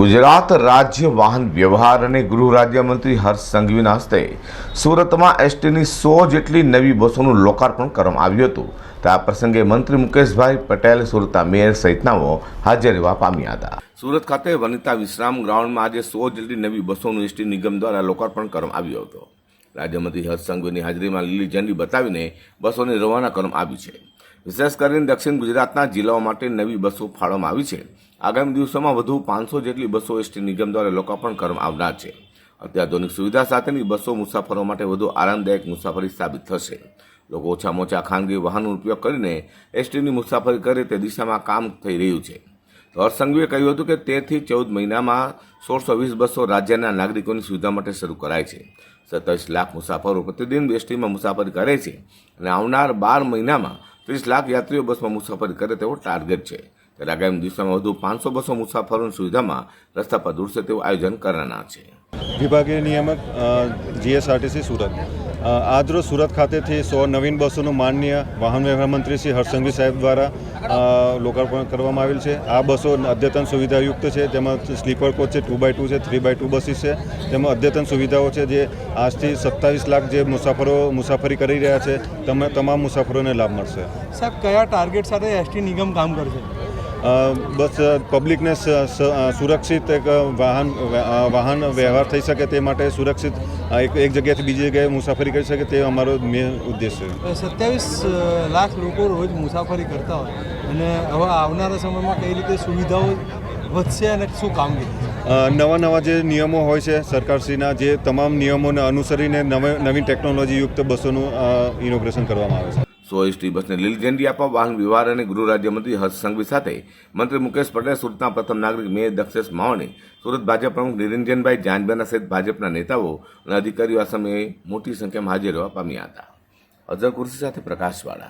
ગુજરાત રાજ્ય વાહન વ્યવહાર અને ગૃહ રાજ્યમંત્રી હર્ષ સંઘવીના હસ્તે સુરતમાં એસટીની સો જેટલી નવી બસોનું લોકાર્પણ કરવામાં આવ્યું હતું. તો આ પ્રસંગે મંત્રી મુકેશભાઈ પટેલ, સુરતના મેયર સહિતનાઓ હાજર રહેવા પામ્યા હતા. સુરત ખાતે વનિતા વિશ્રામ ગ્રાઉન્ડમાં આજે સો જેટલી નવી બસોનું એસટી નિગમ દ્વારા લોકાર્પણ કરવામાં આવ્યું હતું. રાજ્યમંત્રી હર્ષ સંઘવીની હાજરીમાં લીલી ઝંડી બતાવીને બસોને રવાના કરવામાં આવી છે. વિશેષ કરીને દક્ષિણ ગુજરાતના જિલ્લાઓ માટે નવી બસો ફાળવવામાં આવી છે. આગામી દિવસોમાં વધુ પાંચસો જેટલી બસો એસટી નિગમ દ્વારા લોકાર્પણ કરવામાં આવનાર છે. અત્યાધુનિક સુવિધા સાથેની બસો મુસાફરો માટે વધુ આરામદાયક મુસાફરી સાબિત થશે. લોકો ઓછામાં ઓછા ખાનગી વાહનનો ઉપયોગ કરીને એસટીની મુસાફરી કરે તે દિશામાં કામ થઈ રહ્યું છે. તો હર્ષ સંઘવીએ કહ્યું હતું કે તેરથી ચૌદ મહિનામાં સોળસો વીસ બસો રાજ્યના નાગરિકોની સુવિધા માટે શરૂ કરાય છે. સત્તાવીસ લાખ મુસાફરો પ્રતિદિન એસટીમાં મુસાફરી કરે છે અને આવનાર બાર મહિનામાં ત્રીસ લાખ યાત્રીઓ બસમાં મુસાફરી કરે તેવો ટાર્ગેટ છે. ત્યારે આગામી દિવસોમાં વધુ પાંચસો બસો મુસાફરોની સુવિધામાં રસ્તા પર દૂરશે તેવું આયોજન કરવાના છે. વિભાગીય નિયામક જીએસઆરટીસી સુરત. આજરોજ સુરત ખાતેથી સો નવીન બસોનું માનનીય વાહન વ્યવહાર મંત્રી શ્રી હર્ષસંઘવી સાહેબ દ્વારા લોકાર્પણ કરવામાં આવેલ છે. આ બસો અદ્યતન સુવિધાયુક્ત છે. તેમાં સ્લીપર કોચ છે, ટુ બાય ટુ છે, થ્રી બાય ટુ બસીસ છે. તેમાં અદ્યતન સુવિધાઓ છે જે આજથી સત્તાવીસ લાખ જે મુસાફરો મુસાફરી કરી રહ્યા છે, તમે તમામ મુસાફરોને લાભ મળશે. સાહેબ, કયા ટાર્ગેટ સાથે એસટી નિગમ કામ કરશે? બસ પબ્લિકને સુરક્ષિત એક વાહન વાહન વ્યવહાર થઈ શકે તે માટે સુરક્ષિત એક એક જગ્યાએથી બીજી જગ્યાએ મુસાફરી કરી શકે તે અમારો મેન ઉદ્દેશ છે સત્યાવીસ લાખ લોકો રોજ મુસાફરી કરતા હોય. અને હવે આવનારા સમયમાં કઈ રીતે સુવિધાઓ વધશે અને શું કામગીરી? નવા નવા જે નિયમો હોય છે સરકારશ્રીના જે તમામ નિયમોને અનુસરીને નવી નવી ટેકનોલોજીયુક્ત બસોનું ઇનોગ્રેશન કરવામાં આવે છે. સો એસટી બસને લીલી ઝંડી આપવા વાહન વ્યવહાર અને ગૃહ રાજ્યમંત્રી હર્ષ સંઘવી સાથે મંત્રી મુકેશ પટેલ સુરતના પ્રથમ નાગરિક મેયર દક્ષેશ માવાણી સુરત ભાજપ પ્રમુખ નિરંજનભાઈ જાનબેના સહિત ભાજપના નેતાઓ અને અધિકારીઓ આ સમયે મોટી સંખ્યામાં હાજર રહેવા પામ્યા હતા. અઝર કુર્સી સાથે પ્રકાશવાળા.